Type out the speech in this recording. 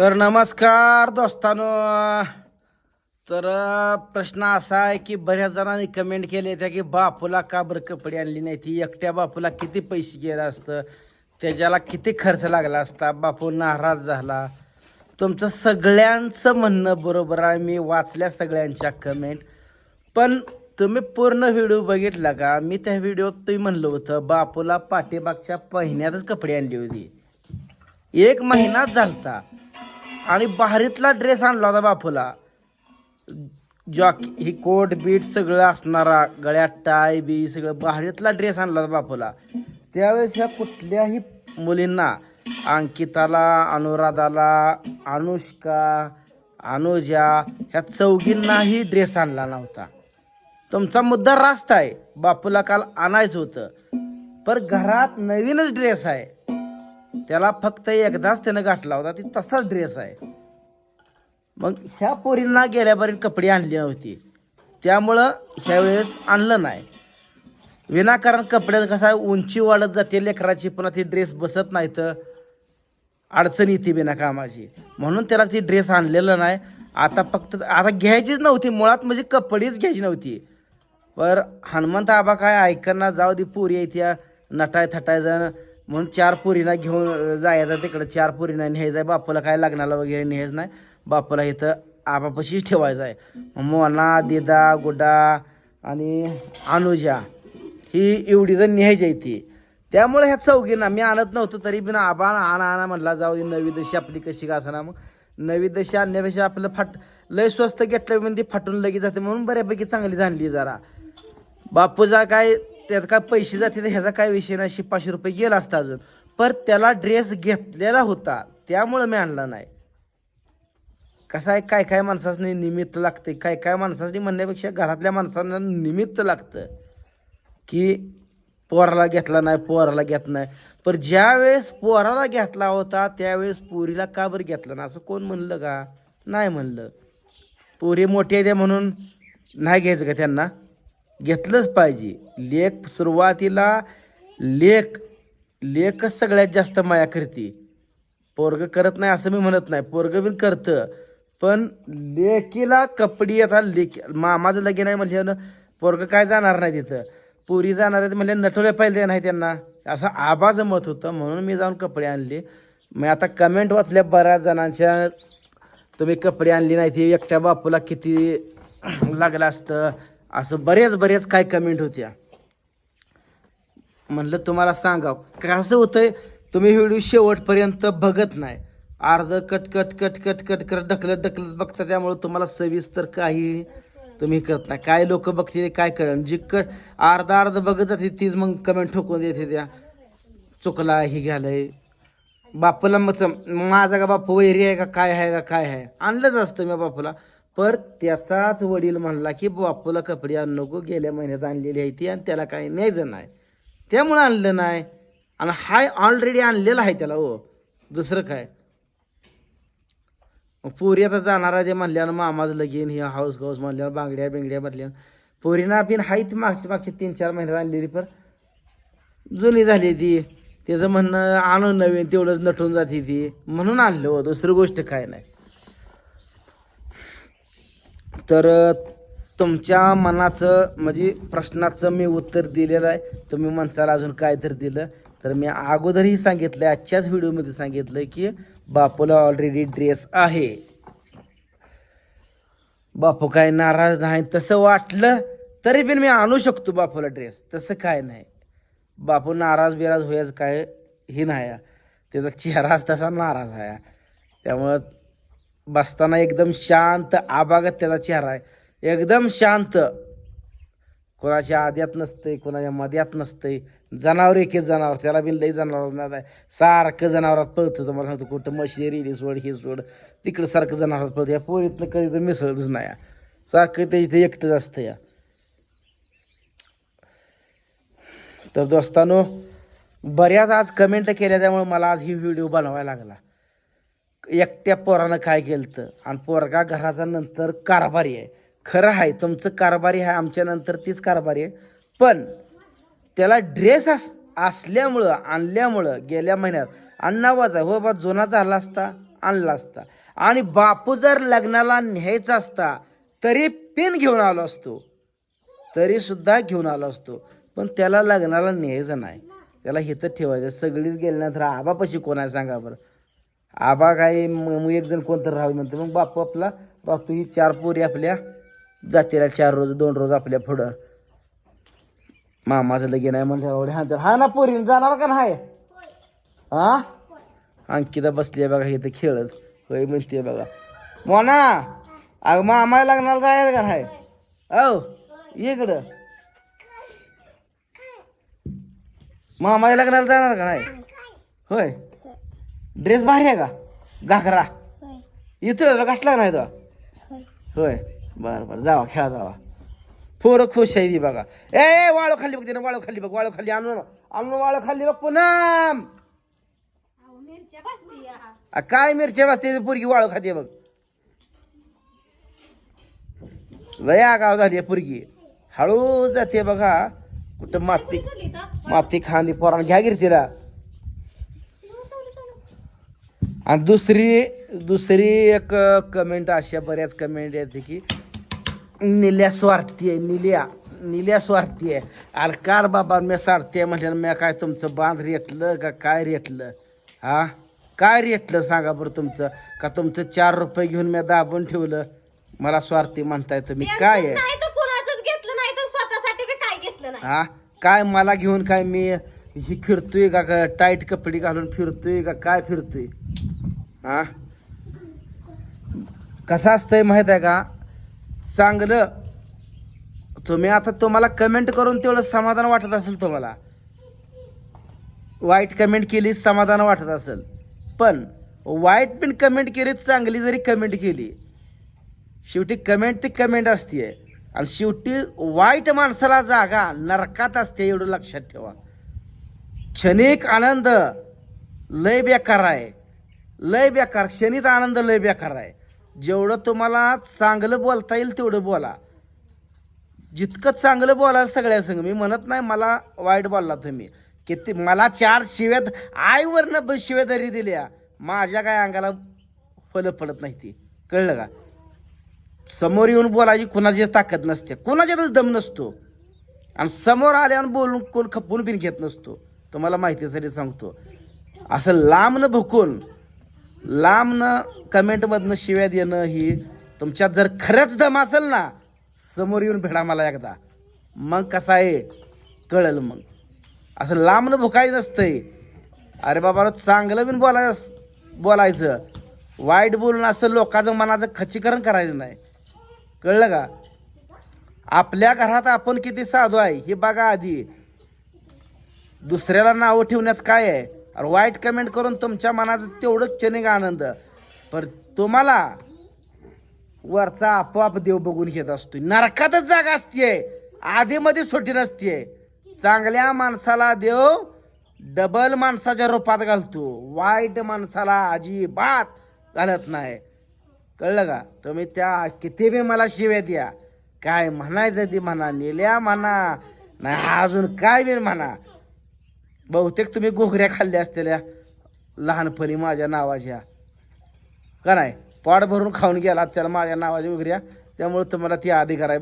तर नमस्कार दोस्तानो. तर प्रश्न असा आहे की बऱ्याच जणांनी कमेंट केले त्या की बापूला का बरं कपडे आणली नाही ती एकट्या बापूला किती पैसे गेलं असतं? त्याच्याला किती खर्च लागला असता? बापू नाराज झाला. तुमचं सगळ्यांचं म्हणणं बरोबर आहे. मी वाचल्या सगळ्यांच्या कमेंट पण तुम्ही पूर्ण व्हिडिओ बघितला का? मी त्या व्हिडिओत तुम्ही म्हणलं होतं बापूला पाठीमागच्या महिन्यातच कपडे आणली होती. एक महिनाच झालता. आणि बाहेरीतला ड्रेस आणला होता बापूला. जॉक ही कोट बीट सगळं असणारा गळ्यात टाय बी सगळं बाहेरीतला ड्रेस आणला होता बापूला. त्यावेळेस ह्या कुठल्याही मुलींना अंकिताला अनुराधाला अनुष्का अनुजा ह्या चौघींनाही ड्रेस आणला नव्हता. तुमचा मुद्दा रास्त आहे. बापूला काल आणायचं होतं. पर घरात नवीनच ड्रेस आहे. त्याला फक्त एकदाच त्यानं गाठला होता. ती तसाच ड्रेस आहे. मग ह्या पोरींना गेल्यापर्यंत कपडे आणली नव्हती. त्यामुळं ह्यावेळेस आणलं नाही. विनाकारण कपड्यात कसा आहे, उंची वाढत जाते लेकराची पुन्हा ती ड्रेस बसत नाही तर अडचण येते विनाकामाची म्हणून त्याला ती ड्रेस आणलेलं नाही. आता फक्त आता घ्यायचीच नव्हती. मुळात म्हणजे कपडेच घ्यायची नव्हती. पर हनुमंत आबा काय ऐकना जाऊ दे पोरी आहे त्या नटाय थटाय जाणं. म्हणून चार पुरीना घेऊन जायचं तिकडं. चार पुरीना न्यायचं आहे बापूला काय लग्नाला वगैरे न्यायचं नाही. बापूला इथं आपापशीच ठेवायचं आहे. मोना दिदा गुडा आणि अनुजा ही एवढी जण न्यायची आहे ती. त्यामुळे ह्या चौघींना मी आणत नव्हतो तरी बिना आबा आणा आणा म्हणला जाऊ दे नवी दशी आपली कशी का असणार मग नवी दशी आणण्यापेक्षा आपलं फाट लय स्वस्त घेतलं म्हणजे ती फाटून लगेच जाते म्हणून बऱ्यापैकी चांगली झाली जरा. बापूचा काय त्यात काय पैसे जाते ह्याचा काय विषय नाही. अशी पाचशे रुपये गेला असता अजून. पर त्याला ड्रेस घेतलेला होता. त्यामुळं मी आणला नाही. कसं आहे काय काय माणसाने निमित्त लागते काय काय माणसाने म्हणण्यापेक्षा घरातल्या माणसांना निमित्त लागतं. की पोराला घेतला नाही पोराला घेत नाही. पर ज्या वेळेस पोराला घेतला होता त्यावेळेस पोरीला का बरं घेतलं ना असं कोण म्हणलं का? नाही म्हणलं. पोरी मोठी आहे म्हणून नाही घ्यायचं का त्यांना? घेतलंच पाहिजे. लेख सुरुवातीला लेख लेखच सगळ्यात जास्त माया करते. पोरग करत नाही असं मी म्हणत नाही. पोरग बी करतं. पण लेकीला कपडी आता लेख मामाचं लगीन आहे म्हणजे पोरग काय जाणार नाही तिथं? पुरी जाणार आहे म्हणजे नटवले पाहिजे नाही त्यांना? असं आबाचं मत होतं. म्हणून मी जाऊन कपडे आणले. मी आता कमेंट वाचल्या बऱ्याच जणांच्या. तुम्ही कपडे आणली नाही ती. एकट्या बापूला किती लागलं असतं? असं बरेच बरेच काय कमेंट होत्या. म्हणलं तुम्हाला सांगा कसं होतंय? तुम्ही व्हिडिओ शेवटपर्यंत बघत नाही. अर्ध cut cut cut cut cut करत ढकलत ढकलत बघता त्यामुळं तुम्हाला सविस्तर काही तुम्ही करत नाही. काय लोक बघते काय कळण जी कट अर्धा अर्ध बघत जाते तीच मग कमेंट ठोकून देते त्या. चुकला हे घ्यालंय बापूला मग माझा का बापू वैरी आहे का? काय आहे का? काय आहे? आणलंच असतं मी बापूला. पर त्याचाच वडील म्हणला की बापूला कपडे आणू नको गेल्या महिन्यात आणलेली आहे ती आणि त्याला काही न्यायचं नाही. त्यामुळं आणलं नाही. आणि हाय ऑलरेडी आणलेलं आहे त्याला हो. दुसरं काय? मग पोरी आता जाणार आहे ते म्हणल्यानं मामाचं लगीन हे हाऊस गाऊस म्हणल्यानं बांगड्या बिंगड्या म्हणल्यानं पोरीना बिन हाय ती मागची मागच्या तीन चार महिन्यात आणलेली पर जुनी झाली ती. त्याचं म्हणणं आणून नवीन तेवढंच नटून जाते ती. म्हणून आणलं हो. दुसरी गोष्ट काय नाही. तर तुमच्या मनाचं म्हणजे प्रश्नाचं मी उत्तर दिलेलं आहे. तुम्ही माणसाला अजून काय तर दिलं. तर मी अगोदरही सांगितलं आहे आजच्याच व्हिडिओमध्ये सांगितलं की बापूला ऑलरेडी ड्रेस आहे. बापू काय नाराज नाही. तसं वाटलं तरी पण मी आणू शकतो बापूला ड्रेस तसं काय नाही. बापू नाराज बिराज होयाच काय हे नाही. त्याचा चेहराच तसा नाराज आहे. त्यामुळं बसताना एकदम शांत आबागत त्याचा चेहरा आहे. एकदम शांत. कोणाच्या आद्यात नसतंय कोणाच्या मध्यात नसतंय. जनावर एकच जनावर त्याला बी लई जनावर नाही आहे. सारखं जनावरात पळतं तुम्हाला सांगतो कुठं मशी रेडी सोड हे सोड. तिकडं सारखं जनावरात पळतं. या पोरीतनं कधी तर मिसळतच नाही सारखं सारखं ते एकटंच असतं या. तर दोस्तानो बऱ्याच आज कमेंट केल्या त्यामुळे मला आज ही व्हिडिओ बनवायला लागला. एकट्या पोरानं काय केलं आणि पोरगा घराचा नंतर कारभारी आहे. खरं आहे तुमचं कारभारी आहे आमच्या नंतर तीच कारभारी आहे. पण त्याला ड्रेस अस असल्यामुळं आणल्यामुळं गेल्या महिन्यात अण्णावाचा हो बा जुना झाला असता आणला असता. आणि बापू जर लग्नाला न्यायचा असता तरी पिन घेऊन आलो असतो. तरीसुद्धा घेऊन आलो असतो. पण त्याला लग्नाला न्यायचं नाही. त्याला हिथं ठेवायचं. सगळीच गेल्यानंतर आबापाशी कोण आहे सांगा बरं? आबा काय मग एक जण कोणतं राहावं म्हणतो मग बापू आपला राहतो ही चार पोरी आपल्या जातीला चार रोज दोन रोज आपल्या पुढं. मामाचं लगीन आहे म्हणजे हा तर हा ना पोरीन जाणार का नाही? हा? अंकिता बसली आहे बघा इथं खेळत. होय म्हणते बघा. मोना अगं मामा लागणार जायला का नाही? औ इकडं. मामाच्या लग्नाला जाणार का नाही? होय. ड्रेस भारी आहे का? घागरा. येतोय घातला नाही तो? होय. बरं बरं. जावा खेळा जावा. पोरं खुश आहे ती बघा. ए वाळू खाल्ली बघ तिने वाळू खाल्ली बघ वाळू खाल्ली. आणून आणून वाळू खाल्ली बघ पुन्हा काय मिरच्या वाजते पुरगी वाळू खाते बघ. लया गाव झाली पुरगी. हळू जाते बघा. कुठं माती माती खाली पोराला घ्या गिर तिला. आणि दुसरी दुसरी एक कमेंट अशा बऱ्याच कमेंट येते की निल्या स्वार्थी आहे निल्या निल्या स्वार्थी आहे. अरे कार बाबा मी स्वार्थी आहे म्हटलं मी काय तुमचं बांध रेटलं का काय रेटलं? हा? काय रेटलं सांगा बरं तुमचं? का तुमचं चार रुपये घेऊन मी दाबून ठेवलं? मला स्वार्थी म्हणताय तुम्ही. काय आहे? नाही तर कुणाचंच घेतलं नाही तर स्वतःसाठी बी काय घेतलं नाही? हा? काय मला घेऊन काय मी ही फिरतोय का? का टाईट कपडे घालून फिरतोय का? काय फिरतोय? हा? कसं असतंय माहीत आहे का? चांगलं. तुम्ही आता तुम्हाला कमेंट करून तेवढं समाधान वाटत असेल तुम्हाला. वाईट कमेंट केली समाधान वाटत असेल. पण वाईट पण कमेंट केली चांगली जरी कमेंट केली शेवटी कमेंट ती कमेंट असते आणि शेवटी वाईट माणसाला जागा नरकात असते एवढं लक्षात ठेवा. क्षणिक आनंद लय बेकार आहे. लय बेकार क्षणीचा आनंद लय बेकार आहे. जेवढं तुम्हाला चांगलं बोलता येईल तेवढं बोला. जितकं चांगलं बोलायला सगळ्या संग. मी म्हणत नाही मला वाईट बोलला तुम्ही. किती मला चार शिव्यात आईवरनं ब- शिव्या तरी दिल्या. माझ्या काय अंगाला फलं पडत नाही ती. कळलं का? समोर येऊन बोलायची कुणाचीच ताकद नसते. कुणाच्यातच दम नसतो. आणि समोर आल्यावर बोलून कोण खपून बिन घेत नसतो. तुम्हाला माहितीसाठी सांगतो. असं लांबनं भुकून लांबनं कमेंटमधनं शिव्या देणं ही तुमच्यात जर खरंच दम असेल ना समोर येऊन भेडा मला एकदा. मग कसं आहे? कळलं मग. असं लांबनं भुकायचं नसतंय. अरे बाबा चांगलं बिन बोलाय बोलायचं. वाईट बोलून असं लोकांचं मनाचं खचीकरण करायचं नाही. कळलं का? आपल्या घरात आपण किती साधू आहे हे बघा आधी. दुसऱ्याला नावं ठेवण्यात काय आहे? अरे वाईट कमेंट करून तुमच्या मनाचं तेवढंच क्षणिक आनंद. पर तुम्हाला वरचा आपोआप देव बघून घेत असतो नरकातच जागा असते आधीमध्ये सुटी नसते चांगल्या माणसाला देव डबल माणसाच्या रूपात घालतो. वाईट माणसाला अजिबात घालत नाही. कळलं का? तुम्ही त्या किती बी मला शिव्या द्या. काय म्हणायचं ती म्हणा नेल्या म्हणा नाही अजून काय बी म्हणा. बहुतेक तुम्ही घोगऱ्या खाल्ल्या असलेल्या लहानपणी माझ्या नावाच्या. का नाही? पाठ भरून खाऊन गेला त्याला माझ्या नावाच्या घोगऱ्या. त्यामुळे तुम्हाला ती अधिकार आहे